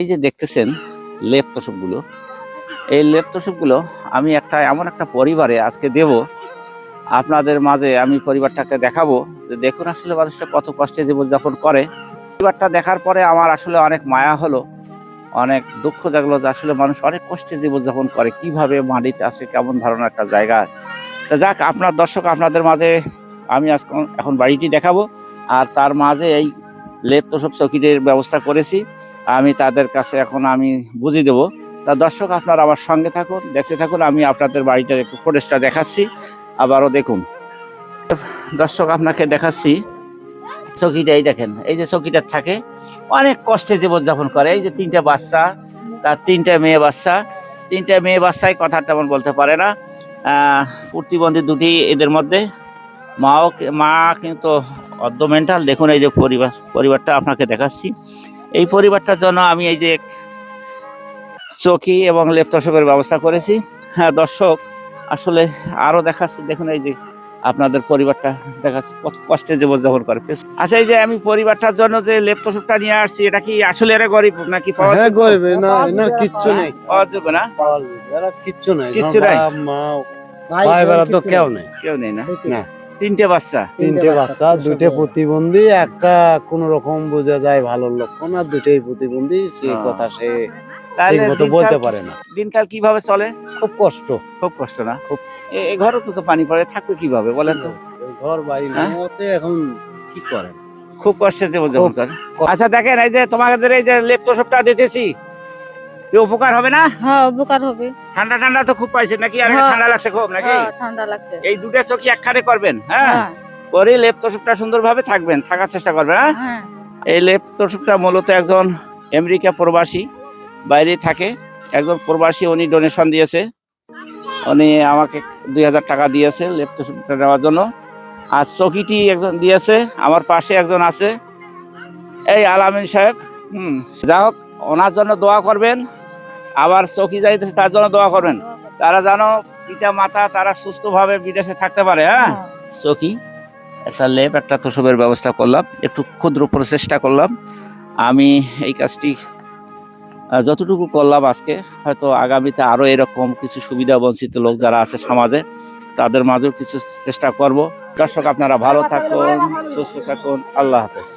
এই যে দেখতেছেন লেপ তোষকগুলো, এই লেপ তোষকগুলো আমি একটা, এমন একটা পরিবারে আজকে দেব। আপনাদের মাঝে আমি পরিবারটাকে দেখাবো। যে দেখুন আসলে মানুষটা কত কষ্টে জীবনযাপন করে। পরিবারটা দেখার পরে আমার আসলে অনেক মায়া হলো, অনেক দুঃখ জাগলো যে আসলে মানুষ অনেক কষ্টে জীবনযাপন করে, কীভাবে মাটিতে আছে, কেমন ধরনের একটা জায়গা। তা যাক, আপনার দর্শক, আপনাদের মাঝে আমি আজকে এখন বাড়িটি দেখাবো। আর তার মাঝে এই লেপ তোষক চকিদের ব্যবস্থা করেছি। আমি তাদের কাছে এখন আমি বুঝিয়ে দেবো। তা দর্শক, আপনারা আমার সঙ্গে থাকুন, দেখতে থাকুন, আমি আপনাদের বাড়িটার একটু ফুটেজটা দেখাচ্ছি। আবারও দেখুন। দর্শক, আপনাকে দেখাচ্ছি। চকিটা এই দেখেন, এই যে চকিটা থাকে, অনেক কষ্টে জীবনযাপন করে। এই যে তিনটা বাচ্চা, তার তিনটা মেয়ে বাচ্চা। তিনটা মেয়ে বাচ্চাই কথা তেমন বলতে পারে না। প্রতিবন্ধী দুটি এদের মধ্যে। মাও, মা কিন্তু অর্ধ মেন্টাল দেখুন এই যে পরিবার, পরিবারটা আপনাকে দেখাচ্ছি। এই পরিবারটার জন্য আমি এই যে চকি এবং লেপ তোষকের ব্যবস্থা করেছি। হ্যাঁ দর্শক আসলে আরও দেখাচ্ছি দেখুন এই যে আপনাদের পরিবারটা দেখাচ্ছি কত কষ্টে জীবনযাপন করে। আচ্ছা এই যে আমি পরিবারটার জন্য যে লেপ তোষকটা নিয়ে আসছি এটা কি আসলে এরা গরিব নাকি পাওয়া হ্যাঁ গরিব না এনার কিচ্ছু নেই। পাওয়া যাবে না? পাওয়া এরা কিচ্ছু নাই। কিচ্ছু নাই? মা ভাই বেড়া তো কেউ নেই। কেউ নেই না? না। তিনটে বাচ্চা? তিনটে বাচ্চা দুইটা প্রতিবন্ধী একটা কোন রকম বোঝা যায় ভালো লক্ষণ আর দুইটাই প্রতিবন্ধী সেই হ্যাঁ। কথা সে তাহলে মতো বলতে পারে না। দিনকাল কীভাবে চলে? খুব কষ্ট। খুব কষ্ট না? খুব এ- ঘরে তো তো পানি পড়ে থাকবে কীভাবে বলেন তো? ঘর বাড়ি হ্যাঁ? এখন কি করে খুব কষ্টে জীবনযাপন খুব করে আচ্ছা দেখেন এই যে তোমাদের এই যে লেপ তোষকটা দিতেছি। উপকার হবে না? হ্যাঁ উপকার হবে। ঠান্ডা ঠান্ডা তো খুব পাইছে নাকি? আর হ্যাঁ। ঠান্ডা লাগছে খুব নাকি? হ্যাঁ ঠান্ডা লাগছে। এই দুটো চোখি একখানে করবেন হ্যাঁ? হ্যাঁ। করে লেপ তোষকটা সুন্দরভাবে থাকবেন থাকার চেষ্টা করবেন হ্যাঁ? হ্যাঁ। এই লেপ তোষকটা মূলত একজন আমেরিকা প্রবাসী বাইরে থাকে। একজন প্রবাসী উনি ডোনেশন দিয়েছে। উনি আমাকে দুই হাজার টাকা দিয়েছে লেপ তোষকটা নেওয়ার জন্য। আর চকিটি একজন দিয়েছে আমার পাশে একজন আছে। এই আলামিন সাহেব হুম যা হোক ওনার জন্য দোয়া করবেন। আবার চকি যাইতেছে তার জন্য দোয়া করবেন। তারা জানো পিতা মাতা তারা সুস্থভাবে বিদেশে থাকতে পারে হ্যাঁ? চকি একটা লেপ একটা তোষবের ব্যবস্থা করলাম একটু ক্ষুদ্র প্রচেষ্টা করলাম। আমি এই কাজটি যতটুকু করলাম আজকে হয়তো আগামীতে আরও এরকম কিছু সুবিধা বঞ্চিত লোক যারা আছে সমাজে তাদের মাঝেও কিছু চেষ্টা করব। দর্শক আপনারা ভালো থাকুন সুস্থ থাকুন আল্লাহ হাফেজ।